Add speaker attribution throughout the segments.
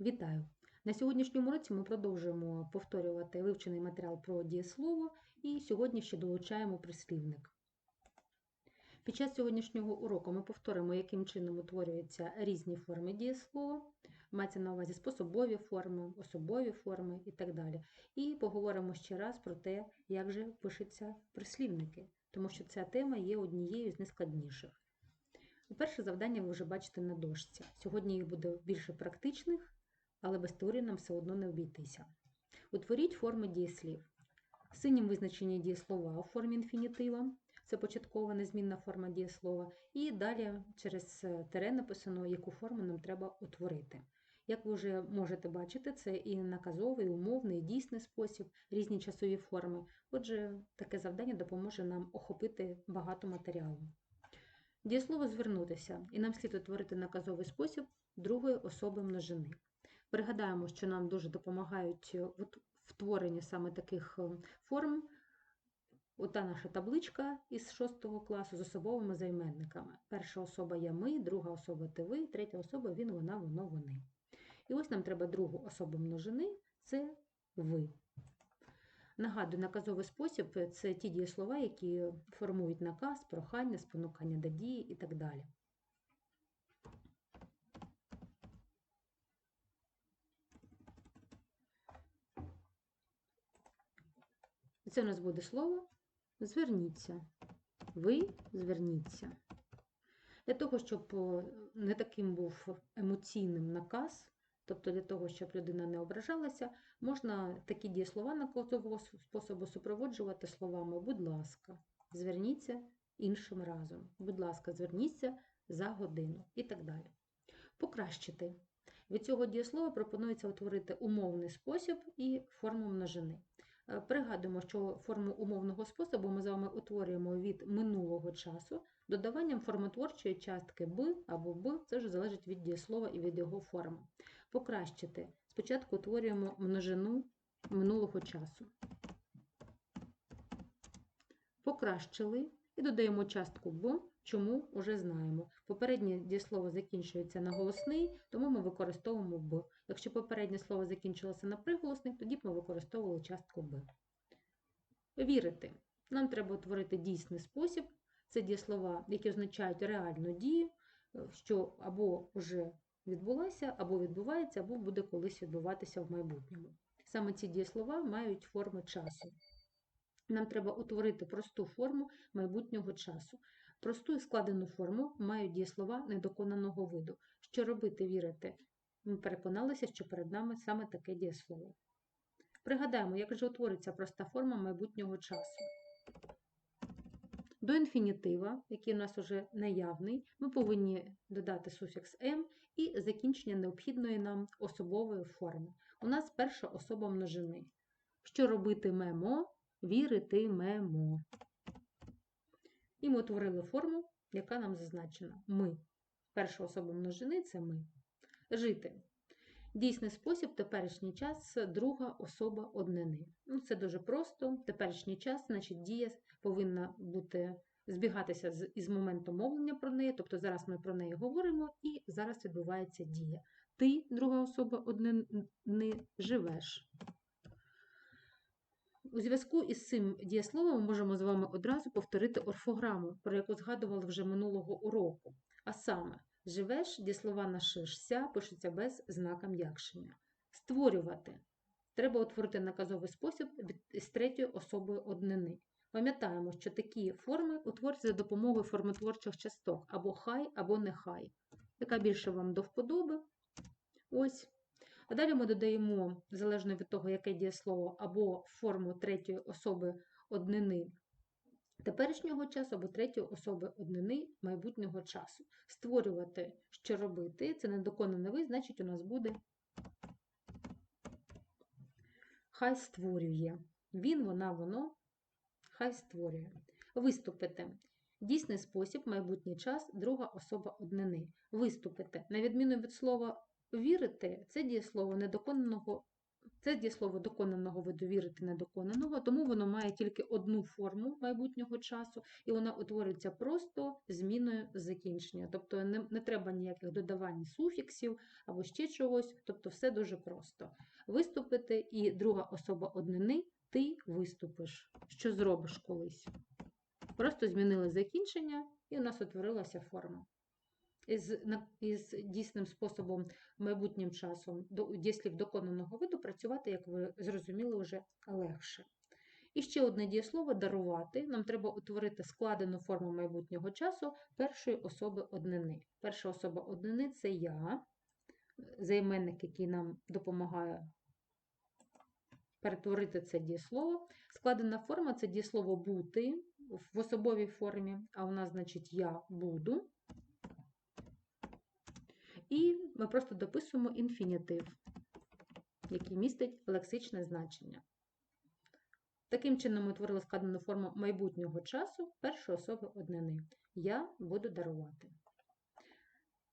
Speaker 1: Вітаю! На сьогоднішньому році ми продовжуємо повторювати вивчений матеріал про дієслово і сьогодні ще долучаємо прислівник. Під час сьогоднішнього уроку ми повторимо, яким чином утворюються різні форми дієслова, мається на увазі способові форми, особові форми і так далі. І поговоримо ще раз про те, як же пишуться прислівники, тому що ця тема є однією з найскладніших. Перше завдання ви вже бачите на дошці. Сьогодні їх буде більше практичних, але без теорії нам все одно не обійтися. Утворіть форми дієслів. Синім визначені дієслова у формі інфінітива, це початкова незмінна форма дієслова, і далі через тире написано, яку форму нам треба утворити. Як ви вже можете бачити, це і наказовий, і умовний, і дійсний спосіб, різні часові форми. Отже, таке завдання допоможе нам охопити багато матеріалу. Дієслово звернутися, і нам слід утворити наказовий спосіб другої особи множини. Пригадаємо, що нам дуже допомагають в творенні саме таких форм. Ота наша табличка із 6 класу з особовими займенниками. Перша особа я ми, друга особа ти ви, третя особа він, вона, воно, вони. І ось нам треба другу особу множини це ви. Нагадую, наказовий спосіб це ті дієслова, які формують наказ, прохання, спонукання до дії і так далі. Це у нас буде слово зверніться. Ви зверніться. Для того, щоб не таким був емоційним наказ, тобто для того, щоб людина не ображалася, можна такі дієслова наказового способу супроводжувати словами будь ласка, зверніться іншим разом. Будь ласка, зверніться за годину і так далі. Покращити. Від цього дієслова пропонується утворити умовний спосіб і форму множини. Пригадуємо, що форму умовного способу ми з вами утворюємо від минулого часу додаванням формотворчої частки б або б, це вже залежить від дієслова і від його форми. Покращити. Спочатку утворюємо множину минулого часу. Покращили і додаємо частку б, чому вже знаємо. Попереднє дієслово закінчується на голосний, тому ми використовуємо б. Якщо попереднє слово закінчилося на приголосний, тоді б ми використовували частку б. Вірити. Нам треба утворити дійсний спосіб. Це дієслова, які означають реальну дію, що або вже відбулася, або відбувається, або буде колись відбуватися в майбутньому. Саме ці дієслова мають форми часу. Нам треба утворити просту форму майбутнього часу. Просту і складену форму мають дієслова недоконаного виду. Що робити, вірити? Ми переконалися, що перед нами саме таке дієслово. Пригадаємо, як же утвориться проста форма майбутнього часу. До інфінітива, який у нас вже наявний, ми повинні додати суфікс «м» і закінчення необхідної нам особової форми. У нас перша особа множини. Що робитимемо? Віритимемо. І ми утворили форму, яка нам зазначена. Ми. Перша особа множини це ми. Жити. Дійсний спосіб, теперішній час, друга особа однини. Ну, Це дуже просто. Теперішній час, значить, дія повинна бути збігатися з, із моменту мовлення про неї, тобто зараз ми про неї говоримо, і зараз відбувається дія. Ти, друга особа однини, живеш. У зв'язку із цим дієсловом ми можемо з вами одразу повторити орфограму, про яку згадували вже минулого уроку. А саме, живеш, дієслова на шишся пишуться без знака м'якшення. Створювати. Треба утворити наказовий спосіб з третьої особи однини. Пам'ятаємо, що такі форми утворюються за допомогою формотворчих часток або хай, або нехай. Яка більше вам до вподоби. Ось. А далі ми додаємо, залежно від того, яке дієслово, або форму третьої особи однини теперішнього часу, або третьої особи однини майбутнього часу. Створювати, що робити, це недоконаний ви, значить, у нас буде хай створює. Він, вона, воно, хай створює. Виступити. Дійсний спосіб, майбутній час, друга особа однини. Виступити. На відміну від слова вірити, це дієслово недоконаного Це дієслово доконаного виду вірити недоконаного, тому воно має тільки одну форму майбутнього часу, і вона утворюється просто зміною закінчення. Тобто не, не треба ніяких додавань суфіксів або ще чогось, тобто все дуже просто. Виступити і друга особа однини ти виступиш. Що зробиш колись? Просто змінили закінчення, і у нас утворилася форма. Із, із дійсним способом майбутнім часом до дієслів доконаного виду працювати, як ви зрозуміли, вже легше. І ще одне дієслово дарувати. Нам треба утворити складену форму майбутнього часу першої особи однини. Перша особа однини це я, займенник, який нам допомагає перетворити це дієслово. Складена форма це дієслово бути в особовій формі, а у нас, значить, я буду. І ми просто дописуємо інфінітив, який містить лексичне значення. Таким чином ми утворили складену форму майбутнього часу першої особи однини. Я буду дарувати.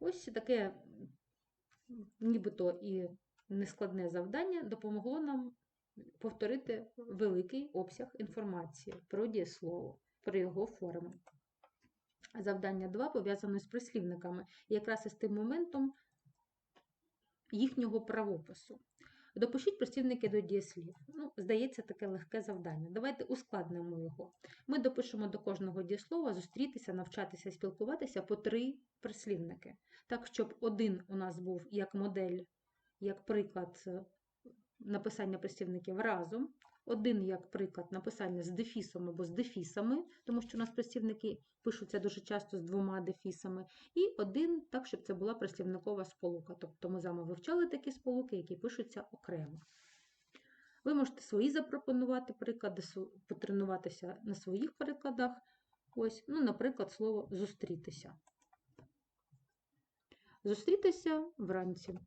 Speaker 1: Ось таке нібито і нескладне завдання допомогло нам повторити великий обсяг інформації про дієслово, про його форми. Завдання 2 пов'язане з прислівниками, якраз із тим моментом їхнього правопису. Допишіть прислівники до дієслів. Ну, здається, таке легке завдання. Давайте ускладнимо його. Ми допишемо до кожного дієслова зустрітися, навчатися, спілкуватися по три прислівники. Так, щоб один у нас був як модель, як приклад е, написання прислівників разом, один як приклад написання з дефісом або з дефісами, тому що у нас прислівники пишуться дуже часто з двома дефісами, і один так, щоб це була прислівникова сполука. Тобто ми з вами вивчали такі сполуки, які пишуться окремо. Ви можете свої запропонувати приклади, потренуватися на своїх прикладах. Ось, ну, наприклад, слово зустрітися. Зустрітися вранці.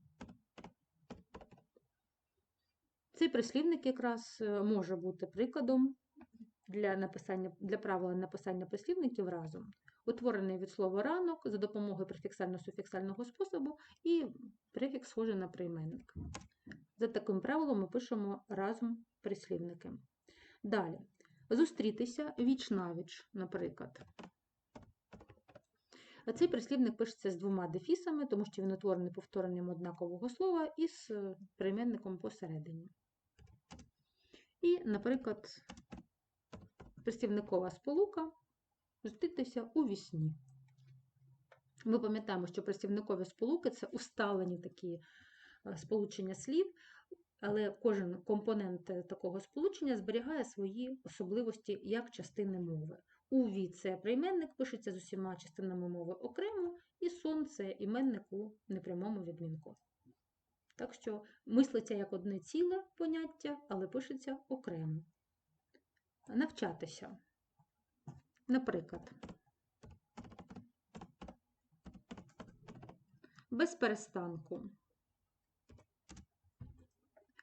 Speaker 1: Цей прислівник якраз е, може бути прикладом для, написання, для правила написання прислівників разом. Утворений від слова ранок за допомогою префіксально-суфіксального способу і префікс схожий на прийменник. За таким правилом ми пишемо разом прислівники. Далі. Зустрітися віч навіч, наприклад. Цей прислівник пишеться з двома дефісами, тому що він утворений повторенням однакового слова і з е, прийменником посередині. І, наприклад, прислівникова сполука зустрітися у вісні. Ми пам'ятаємо, що прислівникові сполуки це усталені такі е, сполучення слів, але кожен компонент такого сполучення зберігає свої особливості як частини мови. Уві це прийменник пишеться з усіма частинами мови окремо, і сон це іменник у непрямому відмінку. Так що мислиться як одне ціле поняття, але пишеться окремо. Навчатися. Наприклад, без перестанку.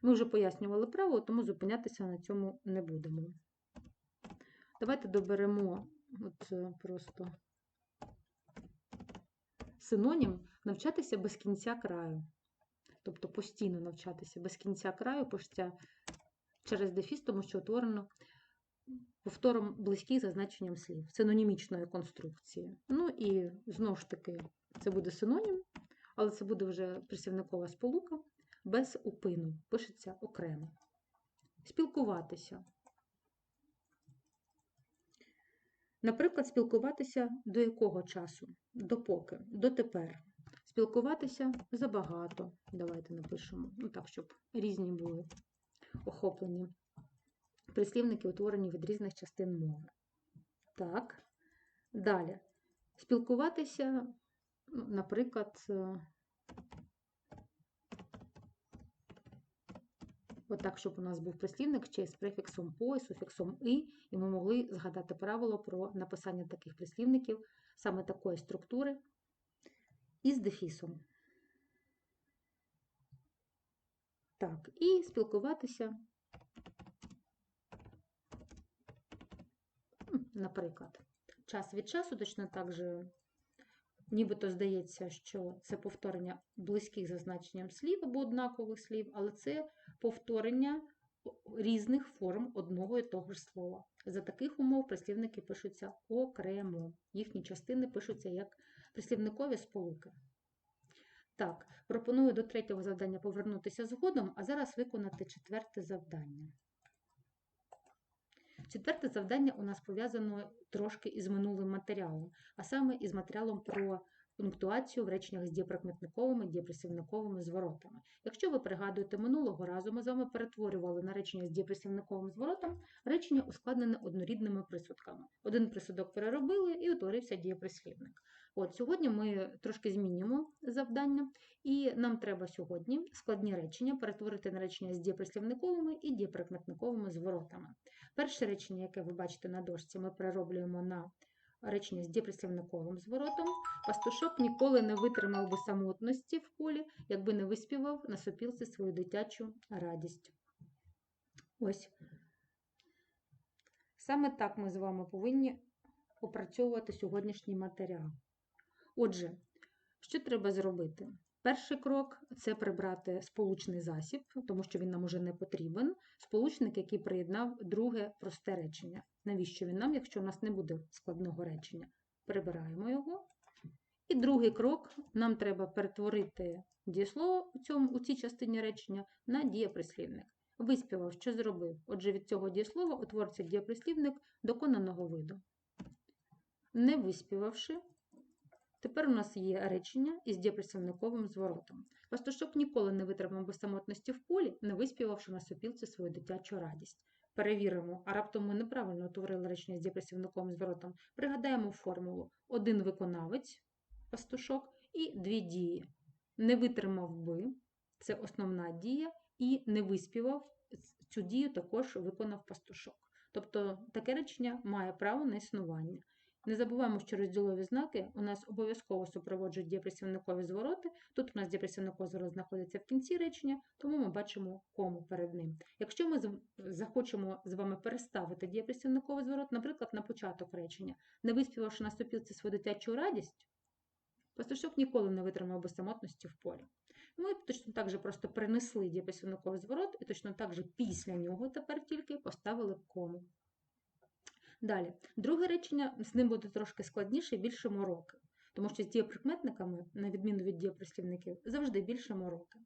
Speaker 1: Ми вже пояснювали право, тому зупинятися на цьому не будемо. Давайте доберемо от е, просто синонім навчатися без кінця краю. Тобто постійно навчатися без кінця краю, пишеться через дефіс, тому що утворено повтором близький за значенням слів, синонімічної конструкції. Ну і знову ж таки, це буде синонім, але це буде вже присівникова сполука без упину, пишеться окремо. Спілкуватися. Наприклад, спілкуватися до якого часу? Допоки, дотепер. Спілкуватися забагато. Давайте напишемо, ну так, щоб різні були охоплені. Прислівники утворені від різних частин мови. Так. Далі. Спілкуватися, ну, наприклад, е, отак, щоб у нас був прислівник ще з префіксом по і суфіксом и, і ми могли згадати правило про написання таких прислівників, саме такої структури, із дефісом. Так, і спілкуватися, наприклад, час від часу, точно так же нібито здається, що це повторення близьких за значенням слів або однакових слів, але це повторення різних форм одного і того ж слова. За таких умов прислівники пишуться окремо. Їхні частини пишуться як прислівникові сполуки. Так, пропоную до третього завдання повернутися згодом, а зараз виконати четверте завдання. Четверте завдання у нас пов'язано трошки із минулим матеріалом, а саме із матеріалом про пунктуацію в реченнях з дієприкметниковими, дієприсівниковими зворотами. Якщо ви пригадуєте, минулого разу ми з вами перетворювали на речення з дієприсівниковим зворотом речення, ускладнене однорідними присудками. Один присудок переробили і утворився дієприслівник. От Сьогодні ми трошки змінюємо завдання, і нам треба сьогодні складні речення перетворити на речення з дієприслівниковими і дієприкметниковими зворотами. Перше речення, яке ви бачите на дошці, ми перероблюємо на речення з дієприслівниковим зворотом. Пастушок ніколи не витримав би самотності в полі, якби не виспівав на сопілці свою дитячу радість. Ось. Саме так ми з вами повинні опрацьовувати сьогоднішній матеріал. Отже, що треба зробити? Перший крок це прибрати сполучний засіб, тому що він нам уже не потрібен. Сполучник, який приєднав друге просте речення. Навіщо він нам, якщо у нас не буде складного речення? Прибираємо його. І другий крок нам треба перетворити дієслово у, цьому, у цій частині речення на дієприслівник. Виспівав, що зробив. Отже, від цього дієслова утвориться дієприслівник доконаного виду. Не виспівавши, Тепер у нас є речення із дієприсівниковим зворотом. Пастушок ніколи не витримав би самотності в полі, не виспівавши на сопілці свою дитячу радість. Перевіримо, а раптом ми неправильно утворили речення з дієприсівниковим зворотом. Пригадаємо формулу: один виконавець пастушок і дві дії. Не витримав би це основна дія, і не виспівав цю дію також виконав пастушок. Тобто таке речення має право на існування. Не забуваємо, що розділові знаки у нас обов'язково супроводжують дієпресівникові звороти. Тут у нас дієпресівниковий зворот знаходиться в кінці речення, тому ми бачимо кому перед ним. Якщо ми захочемо з вами переставити дієпресівниковий зворот, наприклад, на початок речення, не виспівавши на стопілці свою дитячу радість, пастушок ніколи не витримав би самотності в полі. Ми точно так же просто перенесли дієпресівниковий зворот і точно так же після нього тепер тільки поставили кому. Далі, друге речення з ним буде трошки складніше більше мороки, тому що з дієприкметниками, на відміну від дієприслівників, завжди більше мороки.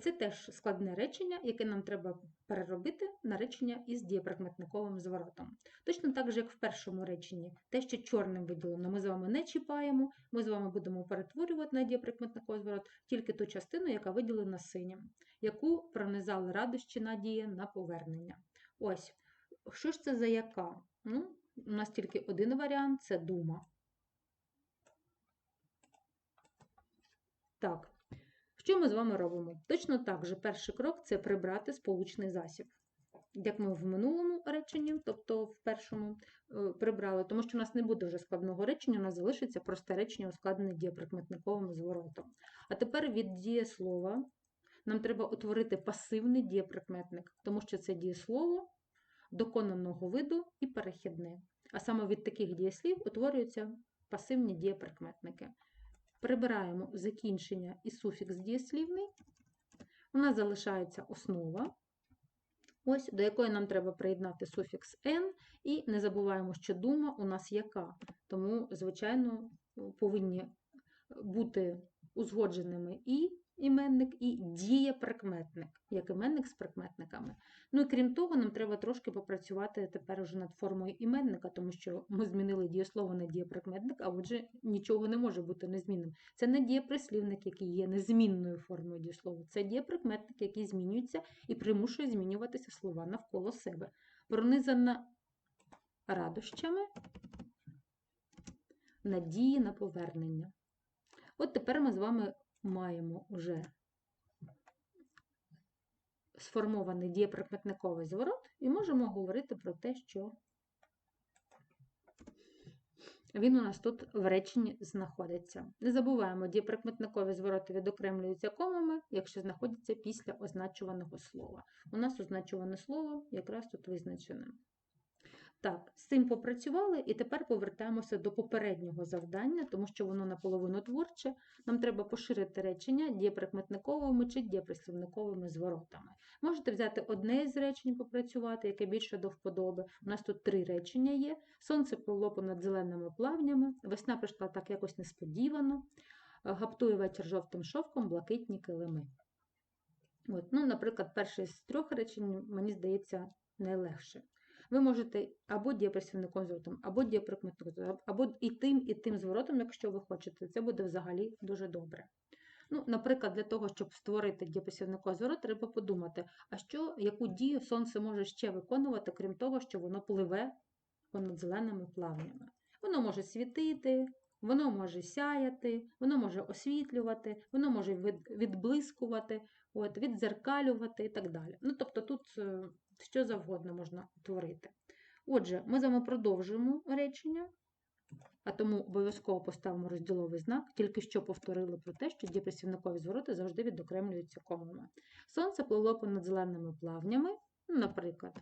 Speaker 1: Це теж складне речення, яке нам треба переробити на речення із дієприкметниковим зворотом. Точно так же, як в першому реченні, те, що чорним виділено, ми з вами не чіпаємо, ми з вами будемо перетворювати на дієприкметниковий зворот тільки ту частину, яка виділена синім, яку пронизали радощі надії на повернення. Ось. Що ж це за яка? Ну, У нас тільки один варіант це дума. Так, що ми з вами робимо? Точно так же перший крок це прибрати сполучний засіб. Як ми в минулому реченні, тобто в першому, е, прибрали, тому що у нас не буде вже складного речення, у нас залишиться просте речення, ускладнене дієприкметниковим зворотом. А тепер від дієслова нам треба утворити пасивний дієприкметник, тому що це дієслово доконаного виду і перехідне. А саме від таких дієслів утворюються пасивні дієприкметники. Прибираємо закінчення і суфікс дієслівний. У нас залишається основа, ось до якої нам треба приєднати суфікс N, і не забуваємо, що дума у нас яка. Тому, звичайно, повинні бути узгодженими і іменник і дієприкметник, як іменник з прикметниками. Ну і крім того, нам треба трошки попрацювати тепер уже над формою іменника, тому що ми змінили дієслово на дієприкметник, а отже, нічого не може бути незмінним. Це не дієприслівник, який є незмінною формою дієслова, це дієприкметник, який змінюється і примушує змінюватися слова навколо себе. Пронизана радощами надії на повернення. От тепер ми з вами маємо вже сформований дієприкметниковий зворот, і можемо говорити про те, що він у нас тут в реченні знаходиться. Не забуваємо, дієприкметникові звороти відокремлюються комами, якщо знаходяться після означуваного слова. У нас означуване слово якраз тут визначене. Так, з цим попрацювали, і тепер повертаємося до попереднього завдання, тому що воно наполовину творче. Нам треба поширити речення дієприкметниковими чи дієприслівниковими зворотами. Можете взяти одне з речень, попрацювати, яке більше до вподоби. У нас тут три речення є: сонце пливло понад зеленими плавнями, весна прийшла так якось несподівано, гаптує вечір жовтим шовком, блакитні килими. От, ну, Наприклад, перше з трьох речень, мені здається, найлегше. Ви можете або дієприсівником зворотом, або дієприкметником, або і тим, і тим зворотом, якщо ви хочете. Це буде взагалі дуже добре. Ну, Наприклад, для того, щоб створити дієприсівниковий зворот, треба подумати, а що, яку дію сонце може ще виконувати, крім того, що воно пливе понад зеленими плавнями. Воно може світити, воно може сяяти, воно може освітлювати, воно може відблискувати, от, віддзеркалювати і так далі. Ну, Тобто тут е, що завгодно можна творити. Отже, ми з вами продовжуємо речення, а тому обов'язково поставимо розділовий знак, тільки що повторили про те, що діпресівникові звороти завжди відокремлюються комами. Сонце пливло понад зеленими плавнями, наприклад.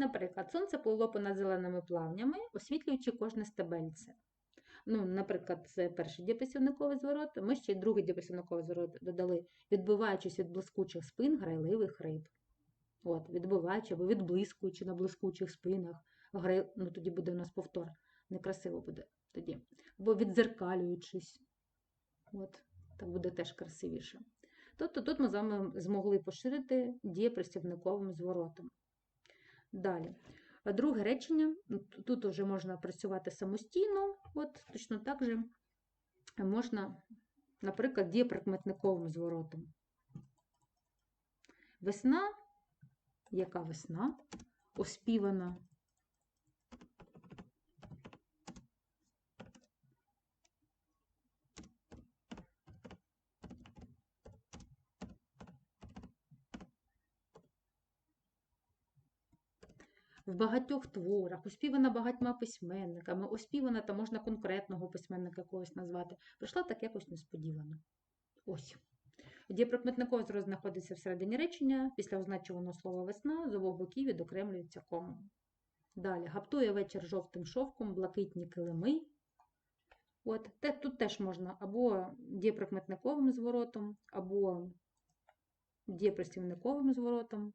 Speaker 1: Наприклад, сонце пливло понад зеленими плавнями, освітлюючи кожне стебельце. Ну, Наприклад, це перший діапресівниковий зворот, ми ще й другий діапресівниковий зворот додали, відбиваючись від блискучих спин грайливих риб. От, Відбиваючи або відблискуючи на блискучих спинах, грай... ну тоді буде у нас повтор, некрасиво буде тоді. Або відзеркалюючись. От, Так буде теж красивіше. Тобто тут ми з вами змогли поширити дієпресівниковим зворотом. Далі. Друге речення, тут вже можна працювати самостійно, от точно так же можна, наприклад, дієприкметниковим зворотом. Весна, яка весна, оспівана багатьох творах, оспівана багатьма письменниками, оспівана та можна конкретного письменника когось назвати, прийшла так якось несподівано. Ось. Дієприкметниковий зраз знаходиться всередині речення, після означуваного слова весна з обох боків відокремлюється комом. Далі, гаптує вечір жовтим шовком, блакитні килими. От, Тут теж можна або дієприкметниковим зворотом, або дієприслівниковим зворотом.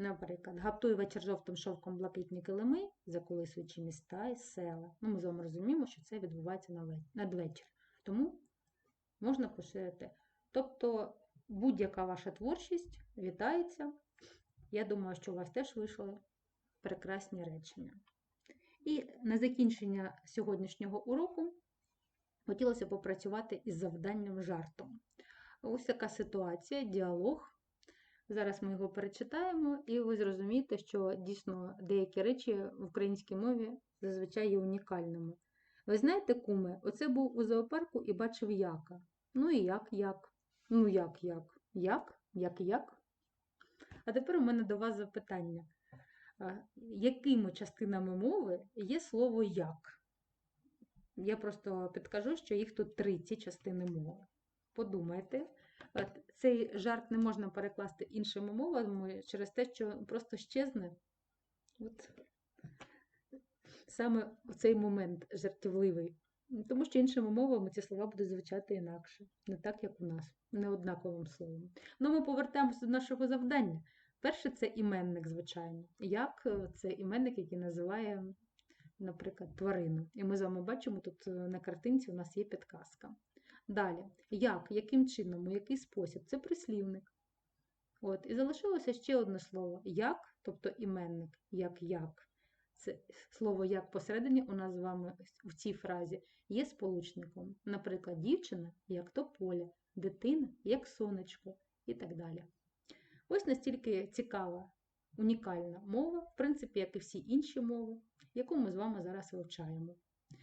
Speaker 1: Наприклад, гаптує вечір жовтим шовком блакитні килими, заколисуючи міста і села. Ну, Ми з вами розуміємо, що це відбувається надвечір. Тому можна поширити. Тобто будь-яка ваша творчість вітається. Я думаю, що у вас теж вийшли прекрасні речення. І на закінчення сьогоднішнього уроку хотілося попрацювати із завданням жартом. Ось така ситуація, діалог. Зараз ми його перечитаємо, і ви зрозумієте, що дійсно деякі речі в українській мові зазвичай є унікальними. Ви знаєте, куме, оце був у зоопарку і бачив яка. Ну і як, як? Ну, як, як? Як? Як, як? А тепер у мене до вас запитання. Якими частинами мови є слово як? Я просто підкажу, що їх тут три ці частини мови. Подумайте. Цей жарт не можна перекласти іншими мовами через те, що просто щезне. От Саме цей момент жартівливий. Тому що іншими мовами ці слова будуть звучати інакше, не так, як у нас, не однаковим словом. Ну, ми повертаємося до нашого завдання. Перше, це іменник, звичайно. Як це іменник, який називає, наприклад, тварину. І ми з вами бачимо, тут на картинці у нас є підказка. Далі, як, яким чином, у який спосіб? Це прислівник. От, і залишилося ще одне слово як, тобто іменник, як як. Це слово як посередині у нас з вами в цій фразі є сполучником. Наприклад, дівчина як тополя, дитина як сонечко і так далі. Ось настільки цікава, унікальна мова, в принципі, як і всі інші мови, яку ми з вами зараз вивчаємо.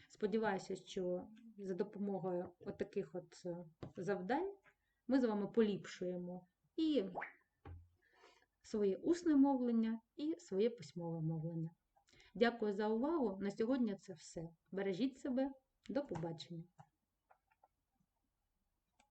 Speaker 1: Сподіваюся, що за допомогою отаких от е, завдань ми з вами поліпшуємо і своє усне мовлення, і своє письмове мовлення. Дякую за увагу. На сьогодні це все. Бережіть себе. До побачення!